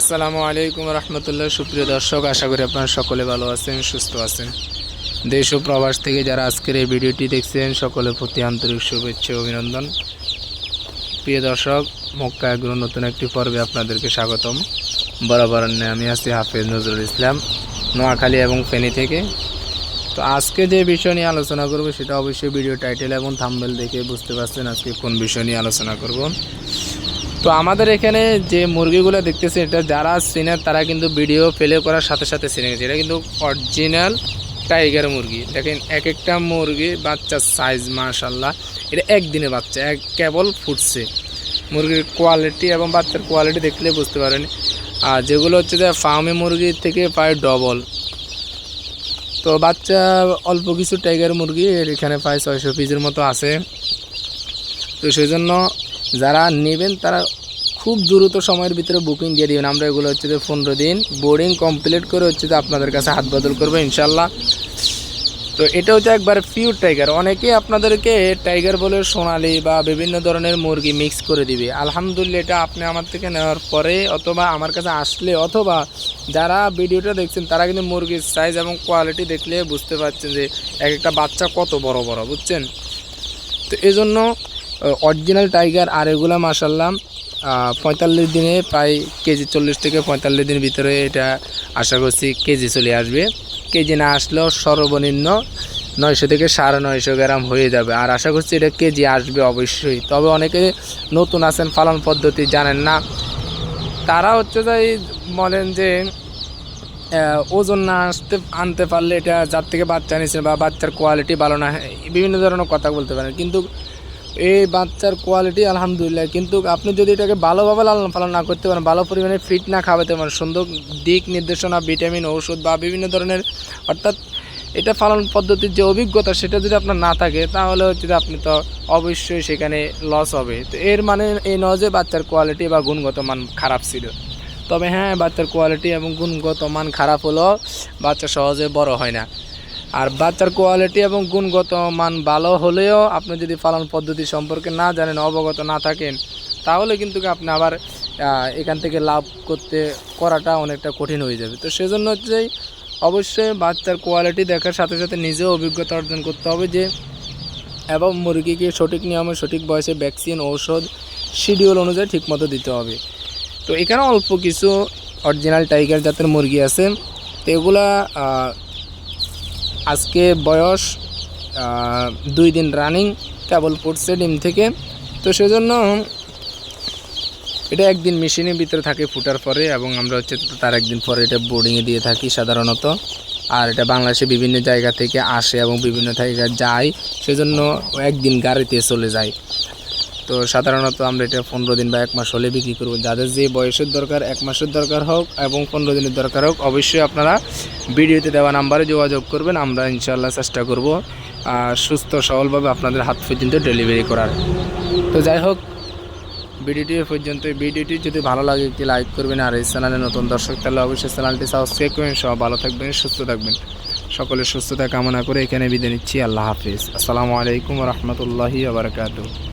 আসসালামু আলাইকুম রহমতুল্লাহ। সুপ্রিয় দর্শক, আশা করি আপনারা সকলে ভালো আছেন, সুস্থ আছেন। দেশ ও প্রবাস থেকে যারা আজকের এই ভিডিওটি দেখছেন, সকলের প্রতি আন্তরিক শুভেচ্ছা অভিনন্দন। প্রিয় দর্শক মক্কা এগুলো নতুন একটি পর্বে আপনাদেরকে স্বাগতম। বরাবর আমি আছি হাফেজ নজরুল ইসলাম, নোয়াখালী এবং ফেনী থেকে। তো আজকে যে বিষয় নিয়ে আলোচনা করব, সেটা অবশ্যই ভিডিও টাইটেল এবং থাম্বেল দেখে বুঝতে পারছেন আজকে কোন বিষয় নিয়ে আলোচনা করব। তো আমাদের এখানে যে মুরগিগুলো দেখতেছে এটা যারা চিনে তারা কিন্তু ভিডিও প্লে করার সাথে সাথে চিনে গেছে। এটা কিন্তু অরিজিনাল টাইগার মুরগি। দেখেন এক একটা মুরগি বাচ্চার সাইজ মাশাল্লাহ এটা একদিনে বাচ্চা, এক কেবল ফুটছে। মুরগির কোয়ালিটি এবং বাচ্চার কোয়ালিটি দেখলে বুঝতে পারেন। আর যেগুলো হচ্ছে যে ফার্মে মুরগির থেকে প্রায় ডবল তো বাচ্চা অল্প কিছু টাইগার মুরগি এখানে প্রায় ছয়শো পিসের মতো আছে। তো সেই জন্য যারা নেবেন তারা খুব দ্রুত সময়ের ভিতরে বুকিং দিয়ে দিবেন। আমরা এগুলো হচ্ছে যে পনেরো দিন বোর্ডিং কমপ্লিট করে হচ্ছে যে আপনাদের কাছে হাত বদল করব ইনশাল্লাহ। তো এটা হচ্ছে একবার পিওর টাইগার অনেকেই আপনাদেরকে টাইগার বলে সোনালি বা বিভিন্ন ধরনের মুরগি মিক্স করে দিবে। আলহামদুলিল্লাহ, এটা আপনি আমার থেকে নেওয়ার পরে অথবা আমার কাছে আসলে অথবা যারা ভিডিওটা দেখছেন, তারা কিন্তু মুরগির সাইজ এবং কোয়ালিটি দেখলে বুঝতে পারছেন যে এক একটা বাচ্চা কত বড় বড়, বুঝছেন? তো এই জন্য অরিজিনাল টাইগার আর এগুলা মাসাল্লাম পঁয়তাল্লিশ দিনে প্রায় কেজি চল্লিশ থেকে পঁয়তাল্লিশ দিনের ভিতরে এটা আশা করছি কেজি চলে আসবে। কেজি না আসলেও সর্বনিম্ন নয়শো থেকে সাড়ে নয়শো গ্রাম হয়ে যাবে। আর আশা করছি এটা কেজি আসবে অবশ্যই। তবে অনেকে নতুন আছেন, পালন পদ্ধতি জানেন না। তারা হচ্ছে যে বলেন যে ওজন না আসতে, আনতে পারলে এটা যার থেকে বাচ্চা নিয়েছেন বা বাচ্চার কোয়ালিটি ভালো না বিভিন্ন ধরনের কথা বলতে পারেন। কিন্তু এই বাচ্চার কোয়ালিটি আলহামদুলিল্লাহ। কিন্তু আপনি যদি এটাকে ভালোভাবে লালন পালন না করতে পারেন, ভালো পরিমাণে ফিট না খাওয়াতে পারেন, সুন্দর দিক নির্দেশনা ভিটামিন ঔষধ বা বিভিন্ন ধরনের, অর্থাৎ এটা পালন পদ্ধতির যে অভিজ্ঞতা, সেটা যদি আপনার না থাকে, তাহলে হচ্ছে আপনি তো অবশ্যই সেখানে লস হবে। তো এর মানে এই নয় যে বাচ্চার কোয়ালিটি বা গুণগত মান খারাপ ছিল। তবে হ্যাঁ বাচ্চার কোয়ালিটি এবং গুণগত মান খারাপ হলেও বাচ্চা সহজে বড় হয় না। আর বাচ্চার কোয়ালিটি এবং গুণগত মান ভালো হলেও আপনি যদি পালন পদ্ধতি সম্পর্কে না জানেন, অবগত না থাকেন, তাহলে কিন্তু আপনি আবার এখান থেকে লাভ করতে, করাটা অনেকটা কঠিন হয়ে যাবে। তো সেজন্য হচ্ছে অবশ্যই বাচ্চার কোয়ালিটি দেখার সাথে সাথে নিজেও অভিজ্ঞতা অর্জন করতে হবে যে, এবং মুরগিকে সঠিক নিয়মে, সঠিক বয়সে ভ্যাকসিন ঔষধ শিডিউল অনুযায়ী ঠিকমতো দিতে হবে। তো এখানে অল্প কিছু অরিজিনাল টাইগার জাতের মুরগি আছে। তো এগুলা আজকে বয়স দুই দিন রানিং কেবল পড়ছে ডিম থেকে। তো সেজন্য এটা একদিন মেশিনের ভিতরে থাকে ফুটার পরে এবং আমরা হচ্ছে তার একদিন পরে এটা বোর্ডিংয়ে দিয়ে থাকি সাধারণত। আর এটা বাংলাদেশে বিভিন্ন জায়গা থেকে আসে এবং বিভিন্ন জায়গায় যায়, সেজন্য একদিন গাড়িতে চলে যায়। তো সাধারণত আমরা এটা পনেরো দিন বা এক মাস হলে বিক্রি করব। যাদের যে বয়সের দরকার, এক মাসের দরকার হোক এবং পনেরো দিনের দরকার হোক, অবশ্যই আপনারা ভিডিওতে দেওয়া নাম্বারে যোগাযোগ করবেন। আমরা ইনশাল্লাহ চেষ্টা করব সুস্থ সবলভাবে আপনাদের হাত পর্যন্ত ডেলিভারি করার। তো যাই হোক, ভিডিওটি পর্যন্ত ভিডিওটি যদি ভালো লাগে, একটি লাইক করবেন আর এই চ্যানেলে নতুন দর্শক, তাহলে অবশ্যই চ্যানেলটি সাবস্ক্রাইব করবেন। সব ভালো থাকবেন, সুস্থ থাকবেন। সকলের সুস্থতা কামনা করে এখানে বিদায় নিচ্ছি। আল্লাহ হাফিজ। আসসালামু আলাইকুম রহমতুল্লাহি আবরকাত